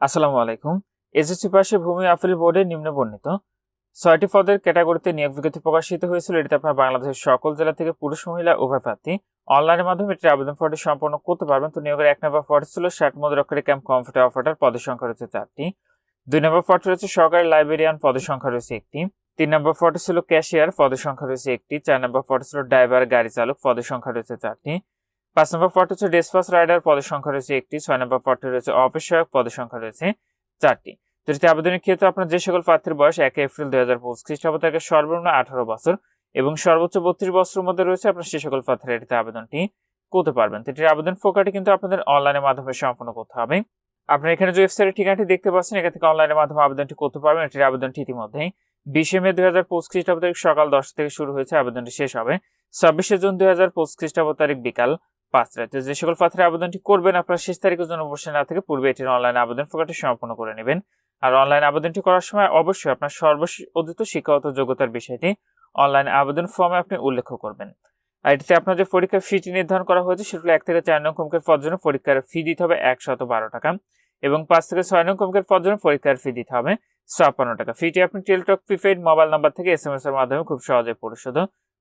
আসসালামু আলাইকুম। এসএসসি পাশে ভূমি আপিল বোর্ডে নিম্ন বর্ণিত, ছয়টি পদের ক্যাটাগরিতে নিয়োগ বিজ্ঞপ্তি প্রকাশিত হয়েছিল। এটিতে আপনার বাংলাদেশের সকল জেলা থেকে পুরুষ, মহিলা, উভয় প্রার্থী অনলাইনের মাধ্যমে এটির আবেদন ফর্মটি সম্পন্ন করতে পারবেন। তো নিয়োগের এক নম্বর পদ ছিল ষাট মধ্যরক্ষী ক্যাম্প কম্পিউটার অপারেটর পদের সংখ্যা রয়েছে চারটি। দুই নম্বর পদটি রয়েছে সরকারি লাইব্রেরিয়ান পদের সংখ্যা রয়েছে একটি। তিন নম্বর পদটি ছিল ক্যাশিয়ার পদের সংখ্যা রয়েছে একটি। চার নম্বর পদটি ছিল ড্রাইভার গাড়ি চালক, পদের সংখ্যা রয়েছে চারটি। পাঁচ নম্বর পদটি হচ্ছে ডেসপাস রাইডার, পদের সংখ্যা রয়েছে একটি। ছয় নম্বর পদটি রয়েছে সহায়ক পদের সংখ্যা রয়েছে চারটি। যেটিতে আবেদনের ক্ষেত্রে আপনার যে সকল প্রার্থীর বয়স এক এপ্রিল দুই হাজার পঁচিশ খ্রিস্টাব্দ থেকে সর্বনিম্ন আঠারো বছর এবং সর্বোচ্চ বত্রিশ বছরের মধ্যে রয়েছে আপনার সে সকল প্রার্থীরা এটিতে আবেদনটি করতে পারবেন। তো এটির আবেদন প্রক্রিয়াটি কিন্তু আপনাদের অনলাইনের মাধ্যমে সম্পন্ন করতে হবে। আপনার এখানে যে ওয়েবসাইটের ঠিকানাটি দেখতে পাচ্ছেন, এখান থেকে অনলাইনের মাধ্যমে আবেদনটি করতে পারবেন। এটির আবেদনটি ইতিমধ্যেই বিশে মে দুই হাজার পঁচিশ খ্রিস্টাব্দ তারিখ সকাল দশটা থেকে শুরু হয়েছে। আবেদনটি শেষ হবে। ছাব্বিশে জুন দুই হাজার পঁচিশ খ্রিস্টাব্দ তারিখ বিকাল পাঁচটা তো যে সকল প্রার্থীরা আবেদনটি করবেন, আপনার শেষ তারিখের জন্য বসে না থেকে পূর্বে এটির অনলাইন আবেদন প্রক্রিয়াটি সম্পন্ন করে নেবেন। আর অনলাইন আবেদনটি করার সময় অবশ্যই আপনার সর্বঅধিত শিক্ষাগত যোগ্যতার বিষয়টি অনলাইন আবেদন ফর্মে আপনি উল্লেখ করবেন। আর এটিতে আপনার যে পরীক্ষার ফিটি নির্ধারণ করা হয়েছে, সেগুলো এক থেকে চার নং কমকের পদ জন্য পরীক্ষার ফি দিতে হবে একশত বারো টাকা এবং পাঁচ থেকে ছয় নং কমকের পদ জন্য পরীক্ষার ফি দিতে হবে ছাপ্পান্ন টাকা। ফিটি আপনি টেলটক প্রিপেড মোবাইল নাম্বার থেকে এস এম এস এর মাধ্যমে খুব সহজে পরিশোধ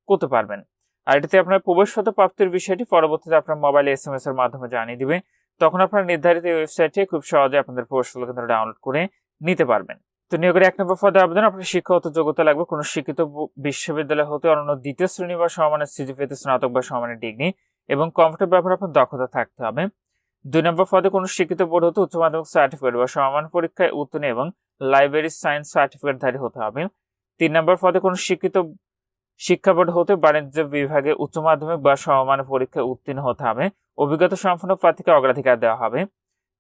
করতে পারবেন। আর এটিতে আপনার প্রবেশগত প্রাপ্তির বিষয়টি পরবর্তীতে আপনার মোবাইলে এস এম এস এর মাধ্যমে জানিয়ে দিবে তখন আপনার নির্ধারিত ওয়েবসাইটে খুব সহজে আপনাদের প্রবেশগুলো কিন্তু ডাউনলোড করে নিতে পারবেন। তো নিয়োগের এক নম্বর পদে আবেদন আপনার শিক্ষাগত যোগ্যতা লাগবে। কোনো শিক্ষিত বিশ্ববিদ্যালয় হতে অন্য দ্বিতীয় শ্রেণি বা সমানের সিজিপিতে স্নাতক বা সমানের ডিগ্রি এবং কম্পিউটার ব্যবহার আপনার দক্ষতা থাকতে হবে। দুই নম্বর পদে কোনো শিক্ষিত বোর্ড হতে উচ্চ মাধ্যমিক সার্টিফিকেট বা সমান পরীক্ষায় উত্তীর্ণ এবং লাইব্রেরি সায়েন্স সার্টিফিকেটধারী হতে হবে। তিন নম্বর পদে কোনো শিক্ষিত শিক্ষা বোর্ড হতে বাণিজ্য বিভাগে উচ্চ মাধ্যমিক বা সমমান পরীক্ষায় উত্তীর্ণ হতে হবে। অভিজ্ঞতা সম্পন্ন প্রার্থীকে অগ্রাধিকার দেওয়া হবে।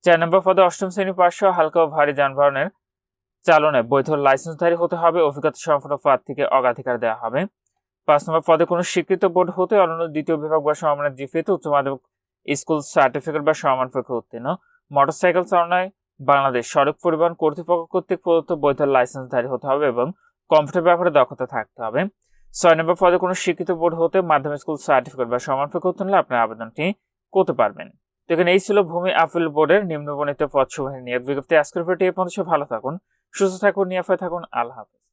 চার নম্বর পদে অষ্টম শ্রেণি পাশ হালকা ও ভারী যানবাহনের চালনায় বৈধ লাইসেন্সধারী হতে হবে। অভিজ্ঞতা সম্পন্ন প্রার্থীকে অগ্রাধিকার দেওয়া হবে। পাঁচ নম্বর পদে কোনো স্বীকৃত বোর্ড হতে অনন্য দ্বিতীয় বিভাগ বা সমমানের জিপিএতে উচ্চ মাধ্যমিক স্কুল সার্টিফিকেট বা সমমান পরীক্ষা উত্তীর্ণ। মোটরসাইকেল চালনায় বাংলাদেশ সড়ক পরিবহন কর্তৃপক্ষ কর্তৃক প্রদত্ত বৈধ লাইসেন্সধারী হতে হবে এবং কম্পিউটার ব্যাপারে দক্ষতা থাকতে হবে। ছয় নম্বর পদে কোনো শিক্ষিত বোর্ড হতে মাধ্যমিক স্কুল সার্টিফিকেট বা সমান করতে হলে আপনার আবেদনটি করতে পারবেন। তো এখানে এই ছিল ভূমি আপিল বোর্ডের নিম্নবর্ণিত পদ সমূহের নিয়োগ বিজ্ঞপ্তি। আজকের ভিডিও এই পর্যন্ত। ভালো থাকুন, সুস্থ থাকুন, নিরাপদে থাকুন। আল্লাহ হাফেজ।